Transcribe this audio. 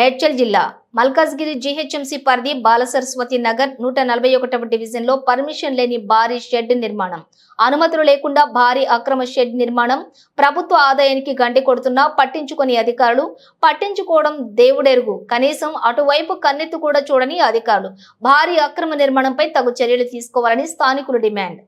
మేడ్చల్ జిల్లా మల్కాజ్గిరి జీహెచ్ఎంసీ పరిధి బాలసరస్వతి నగర్ నూట నలభై ఒకటవ డివిజన్లో పర్మిషన్ లేని భారీ షెడ్ నిర్మాణం. అనుమతులు లేకుండా భారీ అక్రమ షెడ్ నిర్మాణం ప్రభుత్వ ఆదాయానికి గండి కొడుతున్నా పట్టించుకొని అధికారులు పట్టించుకోవడం దేవుడెరుగు. కనీసం అటువైపు కన్నెత్తు కూడా చూడని అధికారులు భారీ అక్రమ నిర్మాణంపై తగు చర్యలు తీసుకోవాలని స్థానికులు డిమాండ్.